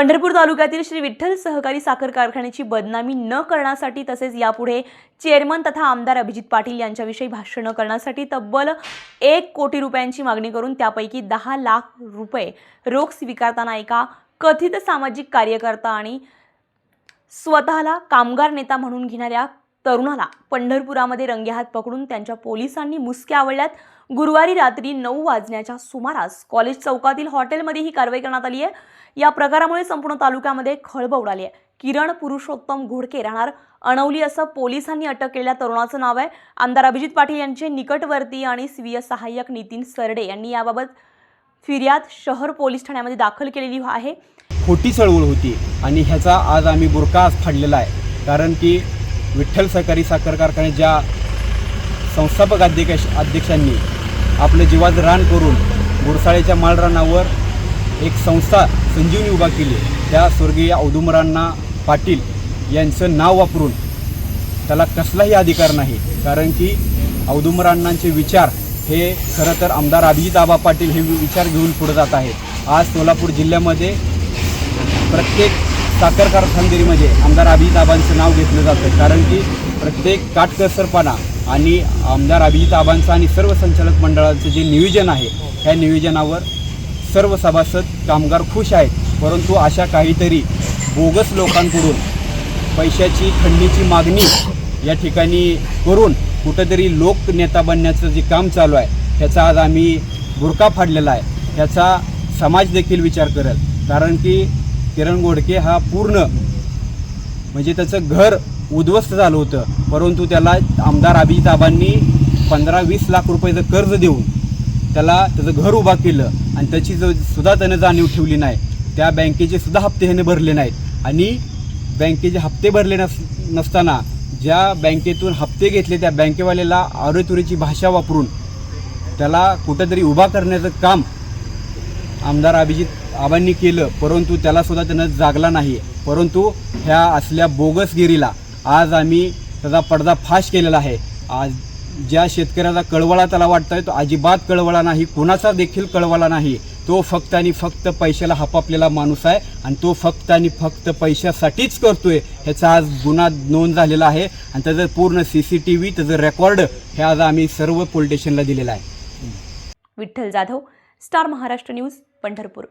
पंढरपूर तालुक्यातील श्री विठ्ठल सहकारी साखर कारखान्याची बदनामी न करण्यासाठी तसेच यापुढे चेअरमन तथा आमदार अभिजित पाटील यांच्याविषयी भाष्य न करण्यासाठी तब्बल एक कोटी रुपयांची मागणी करून त्यापैकी दहा लाख रुपये रोख स्वीकारताना एका कथित सामाजिक कार्यकर्ता आणि स्वतःला कामगार नेता म्हणून घेणाऱ्या तरुणाला पंढरपुरामध्ये रंगेहात पकडून त्यांच्या पोलिसांनी मुसक्या आवळल्यात गुरुवारी रात्री नऊ वाजण्याच्या सुमारास कॉलेज चौकातील हॉटेलमध्ये ही कारवाई करण्यात आली आहे. या प्रकारामुळे संपूर्ण तालुक्यामध्ये खळबळ उडाली आहे. किरण पुरुषोत्तम घोडके राहणार अणवली असं पोलिसांनी अटक केलेल्या तरुणाचं नाव आहे. आमदार अभिजित पाटील यांचे निकटवर्ती आणि स्वीय सहाय्यक नितीन सरडे यांनी याबाबत फिर्याद शहर पोलीस ठाण्यामध्ये दाखल केलेली आहे. खोटी चळवळ होती आणि ह्याचा आज आम्ही बुरका आज फाडलेला आहे. कारण की विठ्ठल सहकारी साखर कारखाने ज्या संस्थापक अध्यक्ष अध्यक्षांनी आपलं जीवाचं रान करून गुरसाळेच्या मालरानावर एक संस्था संजीवनी उभा केली त्या स्वर्गीय औदुमरांना पाटील यांचं नाव वापरून त्याला कसलाही अधिकार नाही. कारण की औदुंबरांनांचे विचार हे खरं तर आमदार अभिजित आबा पाटील हे विचार घेऊन पुढे जात आहेत. आज सोलापूर जिल्ह्यामध्ये प्रत्येक साखर कारखानगिरीमध्ये आमदार अभिजित आबांचं नाव घेतलं जातं. कारण की प्रत्येक काटकसरपणा आणि आमदार अभिजित आबांचं आणि सर्व संचालक मंडळाचं जे नियोजन आहे त्या नियोजनावर सर्व सभासद कामगार खुश आहेत. परंतु अशा काहीतरी बोगस लोकांकडून पैशाची खंडीची मागणी या ठिकाणी करून कुठंतरी लोकनेता बनण्याचं जे काम चालू आहे त्याचा आज आम्ही बुरका फाडलेला आहे. त्याचा समाज देखील विचार करत कारण की किरण गोडके हा पूर्ण म्हणजे त्याचं घर उद्ध्वस्त झालं होतं. परंतु त्याला आमदार अभिजिताबांनी पंधरा वीस लाख रुपयाचं कर्ज देऊन त्याला त्याचं घर उभा केलं आणि त्याची जो सुद्धा त्यानं जाणीव ठेवली नाही. त्या बँकेचे सुद्धा हप्ते ह्याने भरले नाहीत. आणि बँकेचे हप्ते भरले नस नसताना ज्या बँकेतून हप्ते घेतले त्या बँकेवाल्याला आरोतुरीची भाषा वापरून त्याला कुठंतरी उभा करण्याचं काम आमदार अभिजित आबांनी केलं परंतु त्याला सुद्धा त्यानं जागला नाही परंतु ह्या असल्या बोगसगिरीला आज आम्ही त्याचा पडदा फाश केलेला आहे. आज ज्या शेतकऱ्याचा कळवळा त्याला वाटतोय तो अजिबात कळवळा नाही कुणाचा देखील कळवळा नाही. तो फक्त आणि फक्त पैशाला हपापलेला माणूस आहे आणि तो फक्त आणि फक्त पैशासाठीच करतोय ह्याचा आज गुन्हा नोंद झालेला आहे. आणि त्याचं पूर्ण सी सी टी व्ही त्याचं रेकॉर्ड हे आज आम्ही सर्व पोलीस स्टेशनला दिलेलं आहे. Vitthal Jadhav Star Maharashtra news Pandharpur.